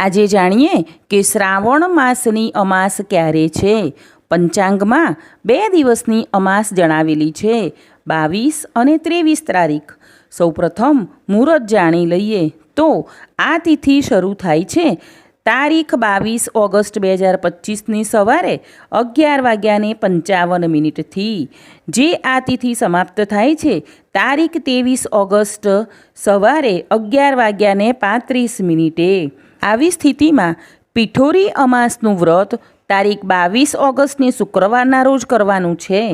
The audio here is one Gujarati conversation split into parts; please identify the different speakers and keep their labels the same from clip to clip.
Speaker 1: આજે જાણીએ કે શ્રાવણ માસની અમાસ ક્યારે છે? પંચાંગમાં બે દિવસની અમાસ જણાવેલી છે, બાવીસ અને ત્રેવીસ તારીખ. સૌપ્રથમ મુહૂર્ત જાણી લઈએ તો આ તિથિ શરૂ થાય છે તારીખ બાવીસ ઓગસ્ટ બે હજાર પચીસની સવારે અગિયાર વાગ્યાને પંચાવન મિનિટથી. જે આ તિથિ સમાપ્ત થાય છે, તારીખ ત્રેવીસ ઓગસ્ટ સવારે અગિયાર વાગ્યાને પાંત્રીસ મિનિટે. આવી સ્થિતિમાં પિઠોરી અમાસનું વ્રત તારીખ બાવીસ ઓગસ્ટને શુક્રવારના રોજ કરવાનું છે.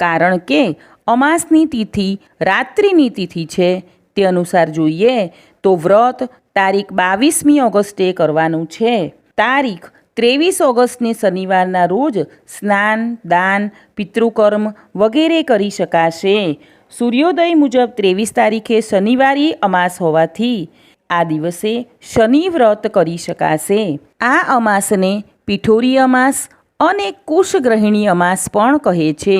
Speaker 1: કારણ કે અમાસની તિથિ રાત્રિની તિથિ છે, તે અનુસાર જોઈએ તો વ્રત તારીખ બાવીસમી ઓગસ્ટે કરવાનું છે. તારીખ ત્રેવીસ ઓગસ્ટને શનિવારના રોજ સ્નાન, દાન, પિતૃકર્મ વગેરે કરી શકાશે. સૂર્યોદય મુજબ ત્રેવીસ તારીખે શનિવારી અમાસ હોવાથી આ દિવસે શનિ વ્રત કરી શકાશે. આ અમાસને પિઠોરી અમાસ અને કુશગ્રહિણી અમાસ પણ કહે છે.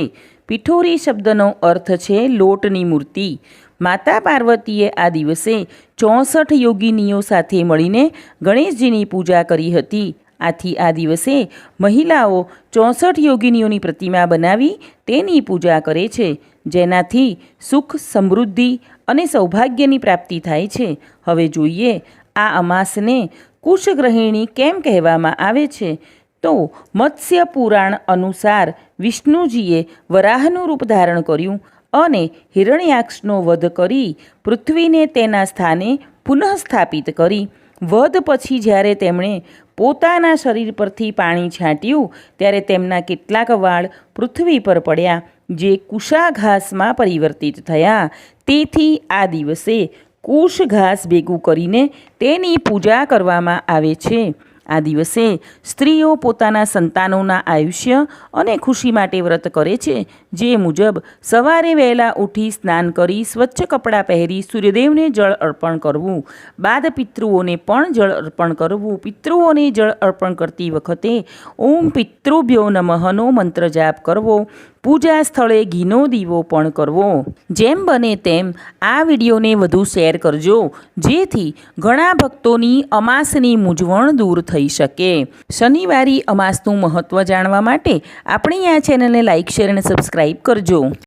Speaker 1: પિઠોરી શબ્દનો અર્થ છે લોટની મૂર્તિ. માતા પાર્વતીએ આ દિવસે ચોસઠ યોગિનીઓ સાથે મળીને ગણેશજીની પૂજા કરી હતી. આથી આ દિવસે મહિલાઓ ચોસઠ યોગિનીઓની પ્રતિમા બનાવી તેની પૂજા કરે છે, જેનાથી સુખ, સમૃદ્ધિ અને સૌભાગ્યની પ્રાપ્તિ થાય છે. હવે જોઈએ આ અમાસને કુશગ્રહિણી કેમ કહેવામાં આવે છે? તો મત્સ્ય પુરાણ અનુસાર વિષ્ણુજીએ વરાહનું રૂપ ધારણ કર્યું અને હિરણ્યાક્ષનો વધ કરી પૃથ્વીને તેના સ્થાને પુનઃસ્થાપિત કરી. વધ પછી જ્યારે તેમણે પોતાના શરીર પરથી પાણી છાંટ્યું, ત્યારે તેમના કેટલાક વાળ પૃથ્વી પર પડ્યા, જે કુશાઘાસમાં પરિવર્તિત થયા. તેથી આ દિવસે કુશ ઘાસ ભેગું કરીને તેની પૂજા કરવામાં આવે છે. આ દિવસે સ્ત્રીઓ પોતાના સંતાનોના આયુષ્ય અને ખુશી માટે વ્રત કરે છે. જે મુજબ સવારે વહેલા ઉઠી સ્નાન કરી સ્વચ્છ કપડાં પહેરી સૂર્યદેવને જળ અર્પણ કરવું. બાદ પિતૃઓને પણ જળ અર્પણ કરવું. પિતૃઓને જળ અર્પણ કરતી વખતે ઓમ પિતૃભ્યો નમઃનો મંત્ર જાપ કરવો. પૂજા સ્થળે ઘીનો દીવો પણ કરવો. જેમ બને તેમ આ વિડીયોને વધુ શેર કરજો, જેથી ઘણા ભક્તોની અમાસની મૂંઝવણ દૂર થઈ શકે. શનિવારી અમાસનું મહત્ત્વ જાણવા માટે આપણી આ ચેનલને લાઇક શેર અને સબસ્ક્રાઈબ કરજો.